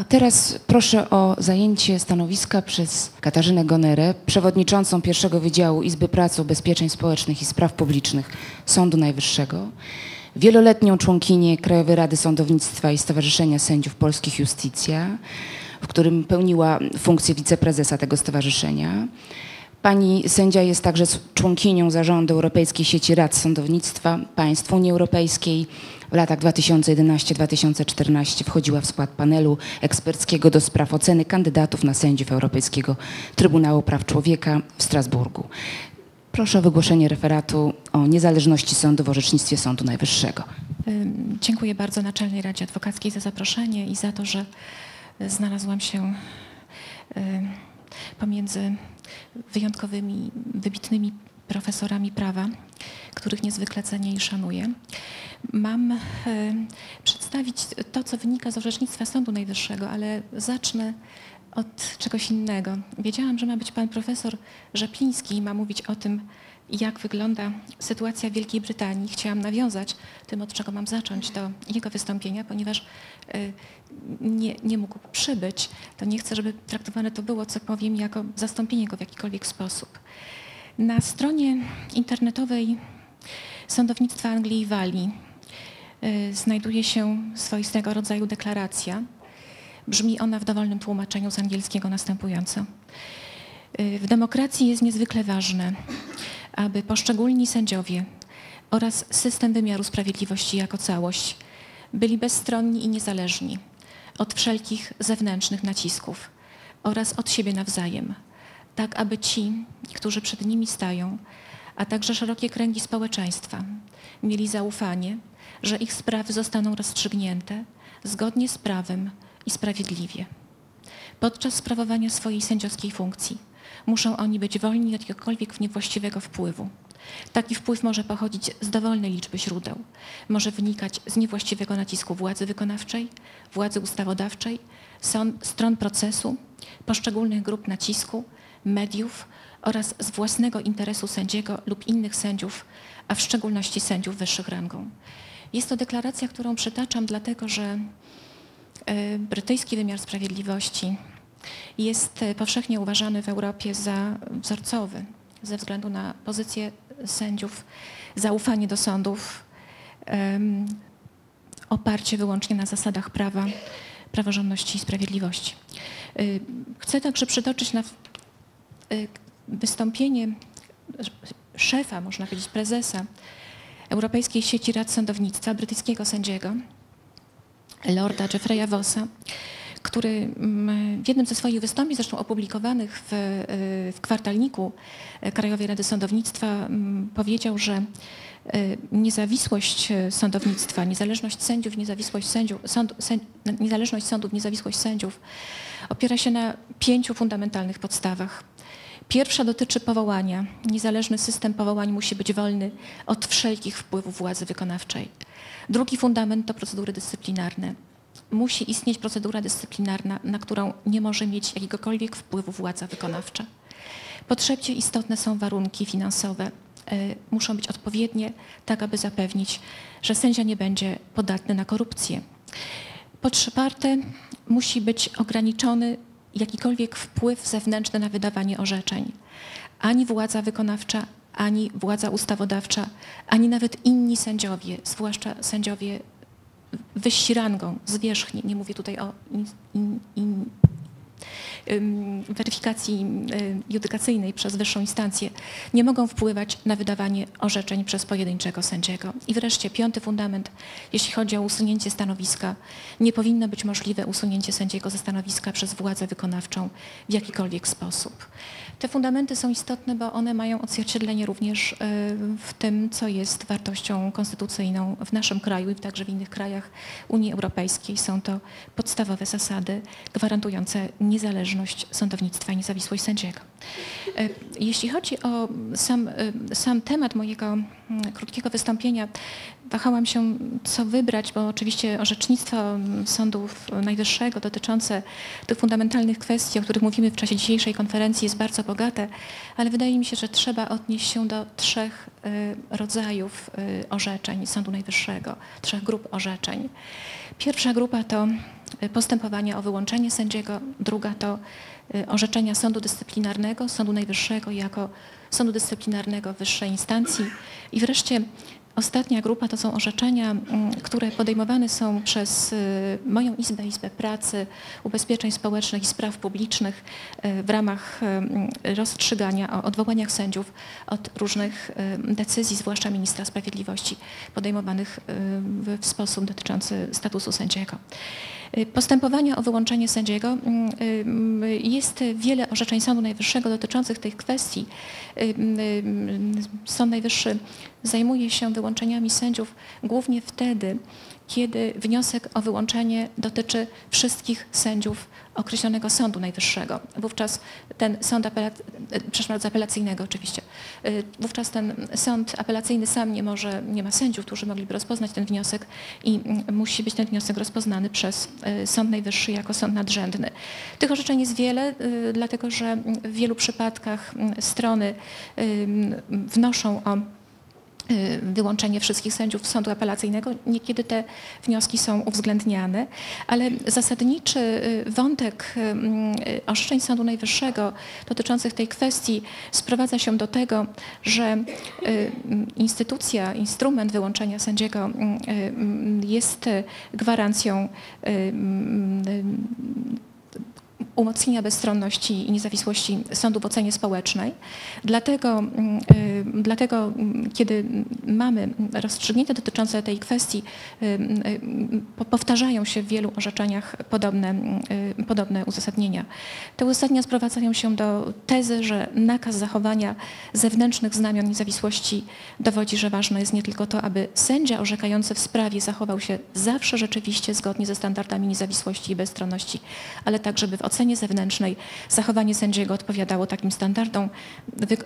A teraz proszę o zajęcie stanowiska przez Katarzynę Gonerę, przewodniczącą pierwszego Wydziału Izby Pracy, Ubezpieczeń Społecznych i Spraw Publicznych Sądu Najwyższego, wieloletnią członkinię Krajowej Rady Sądownictwa i Stowarzyszenia Sędziów Polskich Justicja, w którym pełniła funkcję wiceprezesa tego stowarzyszenia. Pani sędzia jest także członkinią zarządu Europejskiej Sieci Rad Sądownictwa Państw Unii Europejskiej. W latach 2011-2014 wchodziła w skład panelu eksperckiego do spraw oceny kandydatów na sędziów Europejskiego Trybunału Praw Człowieka w Strasburgu. Proszę o wygłoszenie referatu o niezależności sądu w orzecznictwie Sądu Najwyższego. Dziękuję bardzo Naczelnej Radzie Adwokackiej za zaproszenie i za to, że znalazłam się pomiędzy wyjątkowymi, wybitnymi profesorami prawa, których niezwykle cenię i szanuję. Mam e, przedstawić to, co wynika z orzecznictwa Sądu Najwyższego, ale zacznę od czegoś innego. Wiedziałam, że ma być pan profesor Rzepliński i ma mówić o tym, jak wygląda sytuacja w Wielkiej Brytanii. Chciałam nawiązać tym, od czego mam zacząć, do jego wystąpienia, ponieważ y, nie, nie mógł przybyć, to nie chcę, żeby traktowane to było, co powiem, jako zastąpienie go w jakikolwiek sposób. Na stronie internetowej Sądownictwa Anglii i Walii y, znajduje się swoistego rodzaju deklaracja. Brzmi ona w dowolnym tłumaczeniu z angielskiego następująco. Y, w demokracji jest niezwykle ważne, aby poszczególni sędziowie oraz system wymiaru sprawiedliwości jako całość byli bezstronni i niezależni od wszelkich zewnętrznych nacisków oraz od siebie nawzajem, tak aby ci, którzy przed nimi stają, a także szerokie kręgi społeczeństwa mieli zaufanie, że ich sprawy zostaną rozstrzygnięte zgodnie z prawem i sprawiedliwie. Podczas sprawowania swojej sędziowskiej funkcji muszą oni być wolni od jakiegokolwiek niewłaściwego wpływu. Taki wpływ może pochodzić z dowolnej liczby źródeł. Może wynikać z niewłaściwego nacisku władzy wykonawczej, władzy ustawodawczej, stron procesu, poszczególnych grup nacisku, mediów oraz z własnego interesu sędziego lub innych sędziów, a w szczególności sędziów wyższych rangą. Jest to deklaracja, którą przytaczam dlatego, że e, brytyjski wymiar sprawiedliwości jest e, powszechnie uważany w Europie za wzorcowy ze względu na pozycję sędziów, zaufanie do sądów, oparcie wyłącznie na zasadach prawa, praworządności i sprawiedliwości. Y, chcę także przytoczyć na y, wystąpienie szefa, można powiedzieć prezesa Europejskiej Sieci Rad Sądownictwa, brytyjskiego sędziego, Lorda Jeffreya Vossa, który mm, w jednym ze swoich wystąpień, zresztą opublikowanych w, y, w kwartalniku Krajowej Rady Sądownictwa, mm, powiedział, że y, niezawisłość sądownictwa, niezależność sędziów, niezawisłość, sędziów, sąd, niezależność sądów, niezawisłość sędziów opiera się na pięciu fundamentalnych podstawach. Pierwsza dotyczy powołania. Niezależny system powołań musi być wolny od wszelkich wpływów władzy wykonawczej. Drugi fundament to procedury dyscyplinarne musi istnieć procedura dyscyplinarna, na którą nie może mieć jakiegokolwiek wpływu władza wykonawcza. Po trzecie, istotne są warunki finansowe. E, muszą być odpowiednie, tak aby zapewnić, że sędzia nie będzie podatny na korupcję. Po czwarte, musi być ograniczony jakikolwiek wpływ zewnętrzny na wydawanie orzeczeń. Ani władza wykonawcza, ani władza ustawodawcza, ani nawet inni sędziowie, zwłaszcza sędziowie wyżsi rangą, zwierzchni, nie mówię tutaj o in, in, in, weryfikacji judykacyjnej przez wyższą instancję, nie mogą wpływać na wydawanie orzeczeń przez pojedynczego sędziego. I wreszcie piąty fundament, jeśli chodzi o usunięcie stanowiska, nie powinno być możliwe usunięcie sędziego ze stanowiska przez władzę wykonawczą w jakikolwiek sposób. Te fundamenty są istotne, bo one mają odzwierciedlenie również e, w tym, co jest wartością konstytucyjną w naszym kraju i także w innych krajach Unii Europejskiej. Są to podstawowe zasady gwarantujące niezależność sądownictwa i niezawisłość sędziego. E, jeśli chodzi o sam, e, sam temat mojego mm, krótkiego wystąpienia, wahałam się, co wybrać, bo oczywiście orzecznictwo Sądów Najwyższego dotyczące tych fundamentalnych kwestii, o których mówimy w czasie dzisiejszej konferencji jest bardzo bogate, ale wydaje mi się, że trzeba odnieść się do trzech y, rodzajów y, orzeczeń Sądu Najwyższego, trzech grup orzeczeń. Pierwsza grupa to postępowania o wyłączenie sędziego, druga to orzeczenia Sądu Dyscyplinarnego, Sądu Najwyższego jako Sądu Dyscyplinarnego wyższej instancji i wreszcie Ostatnia grupa to są orzeczenia, mm, które podejmowane są przez y, moją Izbę, Izbę Pracy, Ubezpieczeń Społecznych i Spraw Publicznych y, w ramach y, rozstrzygania o odwołaniach sędziów od różnych decyzji, zwłaszcza ministra sprawiedliwości, podejmowanych w sposób dotyczący statusu sędziego. Postępowania o wyłączenie sędziego mm, jest wiele orzeczeń Sądu Najwyższego dotyczących tych kwestii. Sąd Najwyższy zajmuje się wyłączeniami sędziów głównie wtedy, kiedy wniosek o wyłączenie dotyczy wszystkich sędziów określonego Sądu Najwyższego. Wówczas ten sąd przepraszam, apelacyjnego oczywiście, y, wówczas ten sąd apelacyjny sam nie może, nie ma sędziów, którzy mogliby rozpoznać ten wniosek i mm, musi być ten wniosek rozpoznany przez y, Sąd Najwyższy jako sąd nadrzędny. Tych orzeczeń jest wiele, y, dlatego że w wielu przypadkach mm, strony wnoszą o Y, wyłączenie wszystkich sędziów sądu apelacyjnego. Niekiedy te wnioski są uwzględniane, ale zasadniczy y, wątek y, orzeczeń Sądu Najwyższego dotyczących tej kwestii sprowadza się do tego, że instytucja, instrument wyłączenia sędziego jest gwarancją umocnienia bezstronności i niezawisłości sądu w ocenie społecznej. Dlatego, mm, y, dlatego mm, kiedy mamy rozstrzygnięcia dotyczące tej kwestii, y, y, powtarzają się w wielu orzeczeniach podobne, podobne uzasadnienia. Te uzasadnienia sprowadzają się do tezy, że nakaz zachowania zewnętrznych znamion niezawisłości dowodzi, że ważne jest nie tylko to, aby sędzia orzekający w sprawie zachował się zawsze rzeczywiście zgodnie ze standardami niezawisłości i bezstronności, ale także by w ocenie ocenie zewnętrznej zachowanie sędziego odpowiadało takim standardom.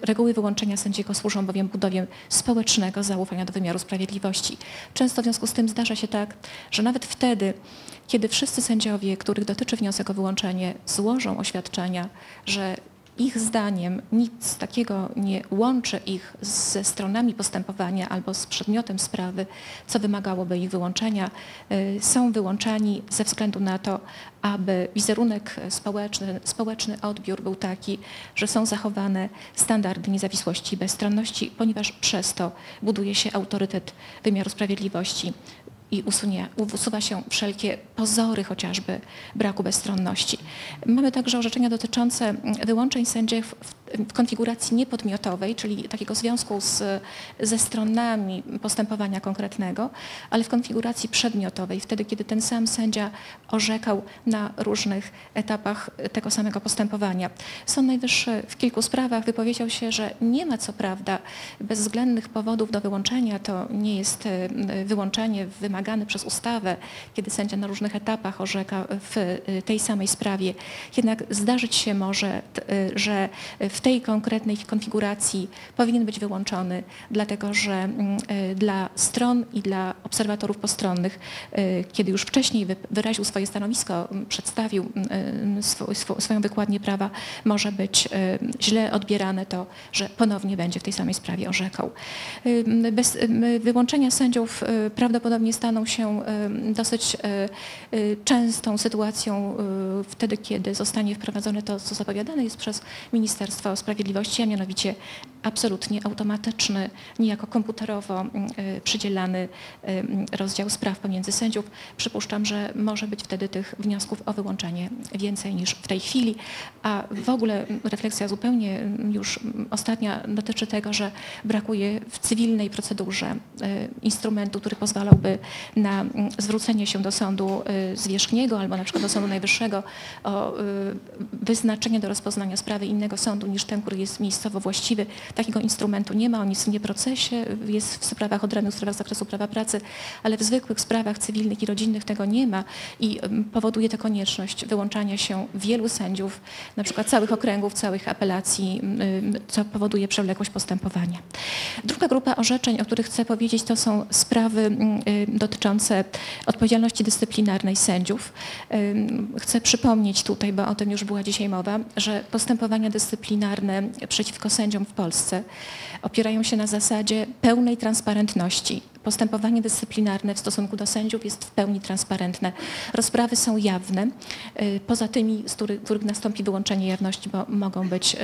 Reguły wyłączenia sędziego służą bowiem budowie społecznego zaufania do wymiaru sprawiedliwości. Często w związku z tym zdarza się tak, że nawet wtedy, kiedy wszyscy sędziowie, których dotyczy wniosek o wyłączenie, złożą oświadczenia, że ich zdaniem nic takiego nie łączy ich ze stronami postępowania albo z przedmiotem sprawy, co wymagałoby ich wyłączenia. Y, są wyłączani ze względu na to, aby wizerunek społeczny, społeczny odbiór był taki, że są zachowane standardy niezawisłości i bezstronności, ponieważ przez to buduje się autorytet wymiaru sprawiedliwości i usunie, usuwa się wszelkie pozory chociażby braku bezstronności. Mamy także orzeczenia dotyczące wyłączeń sędziów w konfiguracji niepodmiotowej, czyli takiego związku z, ze stronami postępowania konkretnego, ale w konfiguracji przedmiotowej, wtedy kiedy ten sam sędzia orzekał na różnych etapach tego samego postępowania. Sąd Najwyższy w kilku sprawach wypowiedział się, że nie ma co prawda bezwzględnych powodów do wyłączenia, to nie jest e, wyłączenie wymagane przez ustawę, kiedy sędzia na różnych etapach orzeka w e, tej samej sprawie. Jednak zdarzyć się może, że w tej konkretnej konfiguracji powinien być wyłączony, dlatego że mm, y, dla stron i dla obserwatorów postronnych, y, kiedy już wcześniej wyraził swoje stanowisko, mm, przedstawił mm, y, swoją wykładnię prawa, może być źle odbierane to, że ponownie będzie w tej samej sprawie orzekał. Bez wyłączenia sędziów prawdopodobnie staną się dosyć częstą sytuacją wtedy, kiedy zostanie wprowadzone to, co zapowiadane jest przez Ministerstwo Sprawiedliwości, a mianowicie absolutnie automatyczny, niejako komputerowo mm, y, przydzielany y, rozdział spraw pomiędzy sędziów. Przypuszczam, że może być wtedy tych wniosków o wyłączenie więcej niż w tej chwili, a w ogóle refleksja zupełnie już ostatnia dotyczy tego, że brakuje w cywilnej procedurze y, instrumentu, który pozwalałby na mm, zwrócenie się do sądu zwierzchniego albo na przykład do Sądu Najwyższego o wyznaczenie do rozpoznania sprawy innego sądu niż ten, który jest miejscowo właściwy. Takiego instrumentu nie ma, on jest w procesie, jest w sprawach odrębnych, w sprawach z zakresu prawa pracy, ale w zwykłych sprawach cywilnych i rodzinnych tego nie ma i powoduje to konieczność wyłączania się wielu sędziów, na przykład całych okręgów, całych apelacji, co powoduje przewlekłość postępowania. Druga grupa orzeczeń, o których chcę powiedzieć, to są sprawy dotyczące odpowiedzialności dyscyplinarnej sędziów. Chcę przypomnieć tutaj, bo o tym już była dzisiaj mowa, że postępowania dyscyplinarne przeciwko sędziom w Polsce Polsce opierają się na zasadzie pełnej transparentności. Postępowanie dyscyplinarne w stosunku do sędziów jest w pełni transparentne. Rozprawy są jawne, y, poza tymi, z których, których nastąpi wyłączenie jawności, bo mogą być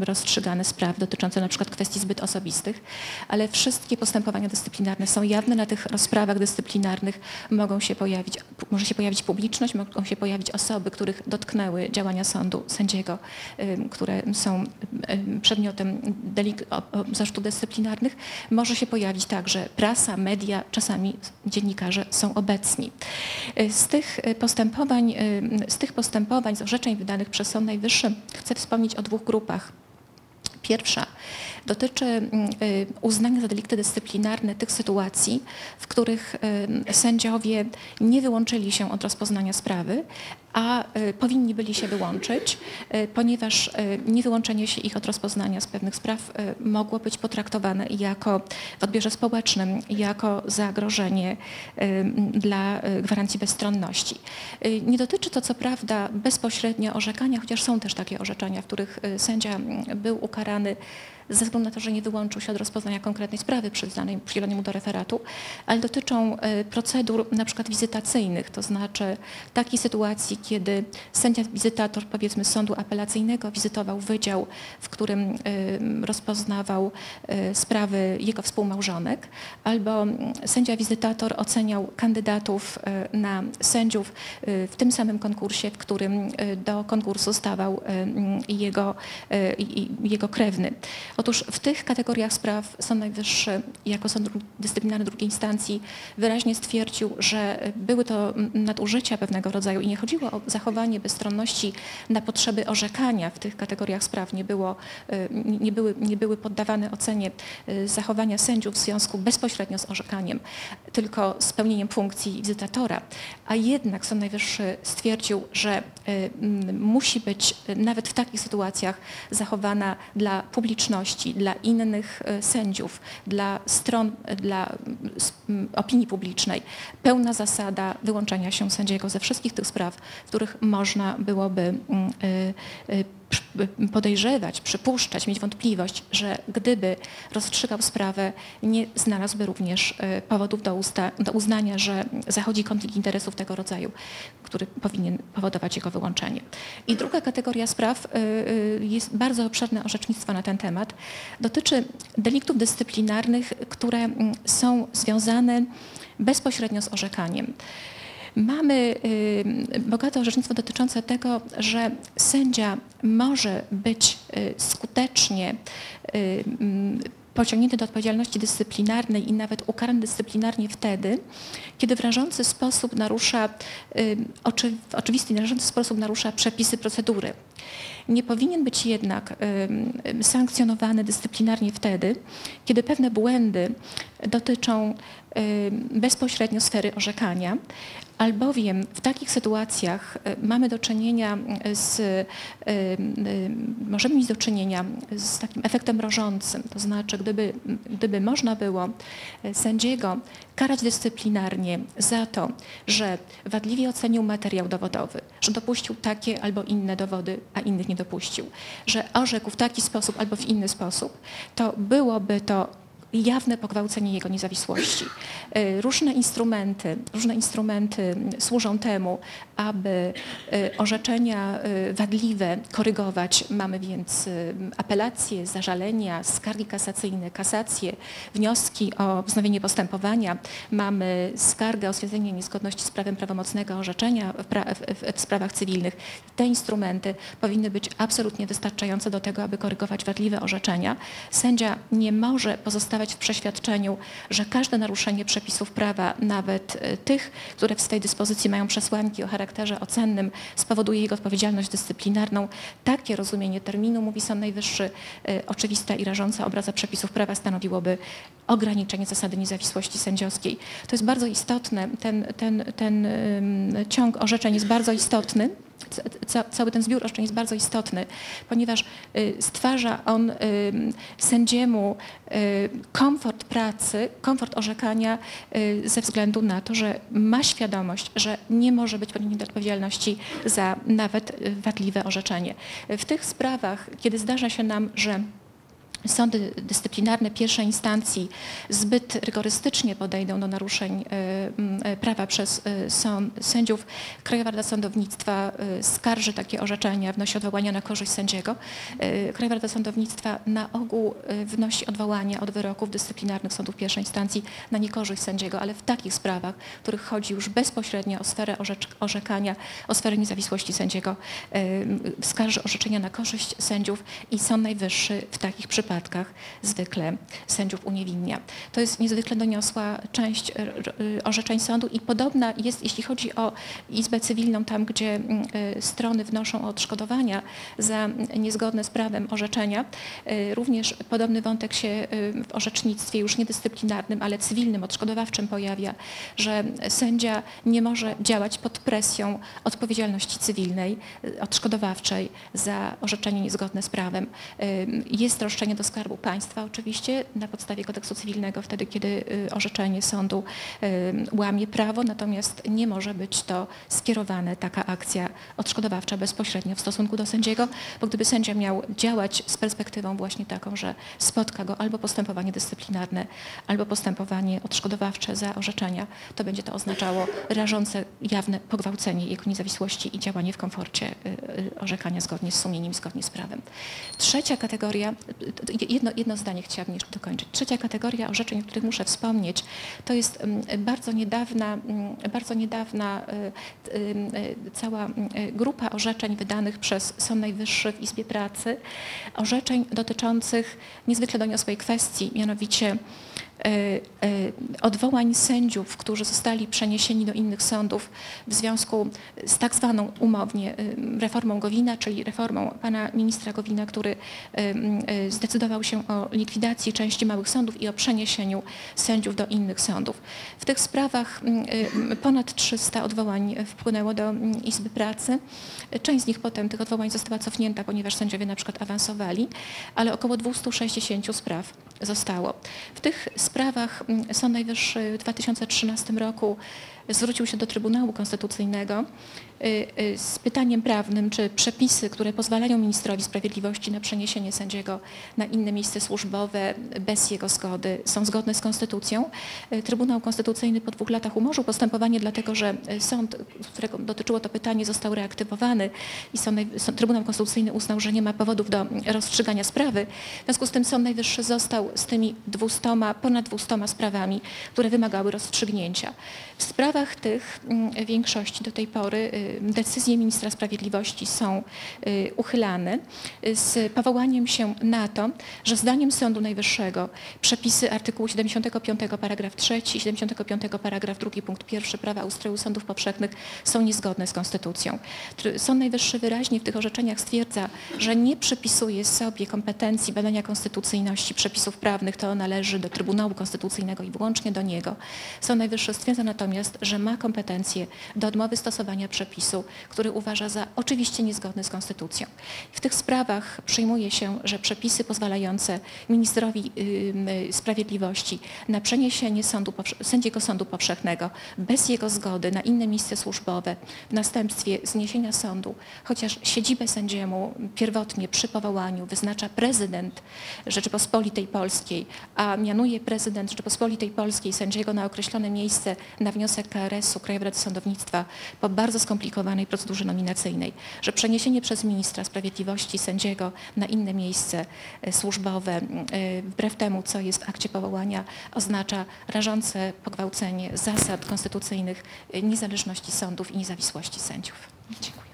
rozstrzygane sprawy dotyczące na przykład kwestii zbyt osobistych, ale wszystkie postępowania dyscyplinarne są jawne. Na tych rozprawach dyscyplinarnych mogą się pojawić, może się pojawić publiczność, mogą się pojawić osoby, których dotknęły działania sądu, sędziego, które są przedmiotem zarzutu dyscyplinarnych. Może się pojawić także prasa, media, czasami dziennikarze są obecni. Z tych postępowań, z tych postępowań, z orzeczeń wydanych przez Sąd Najwyższy chcę wspomnieć o dwóch grupach. Pierwsza dotyczy mm, y, uznania za delikty dyscyplinarne tych sytuacji, w których y, sędziowie nie wyłączyli się od rozpoznania sprawy, a y, powinni byli się wyłączyć, ponieważ niewyłączenie się ich od rozpoznania z pewnych spraw mogło być potraktowane jako w odbiorze społecznym jako zagrożenie dla gwarancji bezstronności. Nie dotyczy to co prawda bezpośrednio orzekania, chociaż są też takie orzeczenia, w których sędzia był ukarany ze względu na to, że nie wyłączył się od rozpoznania konkretnej sprawy przyznanej, przydzielonej mu do referatu, ale dotyczą e, procedur na przykład wizytacyjnych, to znaczy takiej sytuacji, kiedy sędzia wizytator powiedzmy sądu apelacyjnego wizytował wydział, w którym e, rozpoznawał e, sprawy jego współmałżonek, albo sędzia wizytator oceniał kandydatów na sędziów w tym samym konkursie, w którym do konkursu stawał jego, jego krewny. Otóż w tych kategoriach spraw Sąd Najwyższy jako sąd dyscyplinarny drugiej instancji wyraźnie stwierdził, że były to nadużycia pewnego rodzaju i nie chodziło o zachowanie bezstronności na potrzeby orzekania w tych kategoriach spraw. Nie, było, y, nie, były, nie były poddawane ocenie y, zachowania sędziów w związku bezpośrednio z orzekaniem, tylko spełnieniem funkcji wizytatora. A jednak Sąd Najwyższy stwierdził, że y, musi być nawet w takich sytuacjach zachowana dla publiczności dla innych e, sędziów, dla stron, dla opinii publicznej. Pełna zasada wyłączania się sędziego ze wszystkich tych spraw, w których można byłoby e, e, podejrzewać, przypuszczać, mieć wątpliwość, że gdyby rozstrzygał sprawę, nie znalazłby również powodów do, usta, do uznania, że zachodzi konflikt interesów tego rodzaju, który powinien powodować jego wyłączenie. I druga kategoria spraw jest bardzo obszerne orzecznictwo na ten temat. Dotyczy deliktów dyscyplinarnych, które są związane bezpośrednio z orzekaniem. Mamy y, bogate orzecznictwo dotyczące tego, że sędzia może być y, skutecznie y, pociągnięty do odpowiedzialności dyscyplinarnej i nawet ukarany dyscyplinarnie wtedy, kiedy w rażący sposób narusza, w oczywisty rażący sposób narusza przepisy procedury. Nie powinien być jednak sankcjonowany dyscyplinarnie wtedy, kiedy pewne błędy dotyczą bezpośrednio sfery orzekania, albowiem w takich sytuacjach mamy do czynienia z, możemy mieć do czynienia z takim efektem mrożącym, to znaczy gdyby, gdyby można było sędziego karać dyscyplinarnie za to, że wadliwie ocenił materiał dowodowy, że dopuścił takie albo inne dowody, a innych nie dopuścił, że orzekł w taki sposób albo w inny sposób, to byłoby to jawne pogwałcenie jego niezawisłości. E, różne instrumenty, różne instrumenty służą temu, aby e, orzeczenia e, wadliwe korygować. Mamy więc apelacje, zażalenia, skargi kasacyjne, kasacje, wnioski o wznowienie postępowania. Mamy skargę o stwierdzenie niezgodności z prawem prawomocnego orzeczenia w, pra w, w sprawach cywilnych. Te instrumenty powinny być absolutnie wystarczające do tego, aby korygować wadliwe orzeczenia. Sędzia nie może pozostawać w przeświadczeniu, że każde naruszenie przepisów prawa, nawet tych, które w swej dyspozycji mają przesłanki o charakterze ocennym, spowoduje jego odpowiedzialność dyscyplinarną. Takie rozumienie terminu, mówi Sąd Najwyższy, e, oczywista i rażąca obraza przepisów prawa stanowiłoby ograniczenie zasady niezawisłości sędziowskiej. To jest bardzo istotne, ten, ten, ten ciąg orzeczeń jest bardzo istotny cały ten zbiór roszczeń jest bardzo istotny, ponieważ y, stwarza on y, sędziemu y, komfort pracy, komfort orzekania ze względu na to, że ma świadomość, że nie może być poniesiony odpowiedzialności za nawet wadliwe orzeczenie. W tych sprawach, kiedy zdarza się nam, że sądy dyscyplinarne pierwszej instancji zbyt rygorystycznie podejdą do naruszeń e, prawa przez e, sąd, sędziów, Krajowa Rada Sądownictwa skarży takie orzeczenia, wnosi odwołania na korzyść sędziego. Krajowa Rada Sądownictwa na ogół wnosi odwołania od wyroków dyscyplinarnych sądów pierwszej instancji na niekorzyść sędziego, ale w takich sprawach, w których chodzi już bezpośrednio o sferę orzekania, o sferę niezawisłości sędziego, skarży orzeczenia na korzyść sędziów i Sąd Najwyższy w takich przypadkach przypadkach zwykle sędziów uniewinnia. To jest niezwykle doniosła część e, e, orzeczeń sądu i podobna jest, jeśli chodzi o Izbę Cywilną, tam gdzie e, strony wnoszą o odszkodowania za niezgodne z prawem orzeczenia. Również podobny wątek się w orzecznictwie już niedyscyplinarnym, ale cywilnym, odszkodowawczym pojawia, że sędzia nie może działać pod presją odpowiedzialności cywilnej, odszkodowawczej za orzeczenie niezgodne z prawem. Jest roszczenie do do Skarbu Państwa oczywiście na podstawie kodeksu cywilnego wtedy, kiedy y, orzeczenie sądu y, łamie prawo, natomiast nie może być to skierowane, taka akcja odszkodowawcza bezpośrednio w stosunku do sędziego, bo gdyby sędzia miał działać z perspektywą właśnie taką, że spotka go albo postępowanie dyscyplinarne, albo postępowanie odszkodowawcze za orzeczenia, to będzie to oznaczało rażące, jawne pogwałcenie jego niezawisłości i działanie w komforcie y, orzekania zgodnie z sumieniem, zgodnie z prawem. Trzecia kategoria, jedno, jedno zdanie chciałabym jeszcze dokończyć. Trzecia kategoria orzeczeń, o których muszę wspomnieć, to jest mm, bardzo niedawna, mm, bardzo niedawna y, y, y, cała grupa orzeczeń wydanych przez Sąd Najwyższy w Izbie Pracy, orzeczeń dotyczących niezwykle doniosłej kwestii, mianowicie odwołań sędziów, którzy zostali przeniesieni do innych sądów w związku z tak zwaną umownie e, reformą Gowina, czyli reformą pana ministra Gowina, który zdecydował się o likwidacji części małych sądów i o przeniesieniu sędziów do innych sądów. W tych sprawach ponad 300 odwołań wpłynęło do Izby Pracy. Część z nich potem tych odwołań została cofnięta, ponieważ sędziowie na przykład awansowali, ale około 260 spraw zostało. W tych sprawach mm, Sąd Najwyższy w 2013 roku zwrócił się do Trybunału Konstytucyjnego z pytaniem prawnym, czy przepisy, które pozwalają ministrowi sprawiedliwości na przeniesienie sędziego na inne miejsce służbowe bez jego zgody są zgodne z konstytucją. Y, Trybunał Konstytucyjny po dwóch latach umorzył postępowanie, dlatego że sąd, którego dotyczyło to pytanie, został reaktywowany i sąd, Trybunał Konstytucyjny uznał, że nie ma powodów do rozstrzygania sprawy. W związku z tym Sąd Najwyższy został z tymi dwustoma, ponad dwustoma sprawami, które wymagały rozstrzygnięcia. W sprawach tych mm, większości do tej pory y, decyzje ministra sprawiedliwości są y, uchylane y, z powołaniem się na to, że zdaniem Sądu Najwyższego przepisy artykułu 75 paragraf 3 i 75 paragraf 2 punkt 1 prawa ustroju sądów powszechnych są niezgodne z konstytucją. Sąd Najwyższy wyraźnie w tych orzeczeniach stwierdza, że nie przypisuje sobie kompetencji badania konstytucyjności przepisów prawnych, to należy do Trybunału Konstytucyjnego i wyłącznie do niego. Sąd Najwyższy stwierdza natomiast że ma kompetencje do odmowy stosowania który uważa za oczywiście niezgodny z konstytucją. W tych sprawach przyjmuje się, że przepisy pozwalające ministrowi sprawiedliwości na przeniesienie sądu, sędziego sądu powszechnego bez jego zgody na inne miejsce służbowe w następstwie zniesienia sądu, chociaż siedzibę sędziemu pierwotnie przy powołaniu wyznacza prezydent Rzeczypospolitej Polskiej, a mianuje prezydent Rzeczypospolitej Polskiej sędziego na określone miejsce na wniosek KRS-u, Krajowej Rady Sądownictwa po bardzo skomplikowanej procedurze nominacyjnej, że przeniesienie przez ministra sprawiedliwości sędziego na inne miejsce e, służbowe, e, wbrew temu, co jest w akcie powołania, oznacza rażące pogwałcenie zasad konstytucyjnych e, niezależności sądów i niezawisłości sędziów. Dziękuję.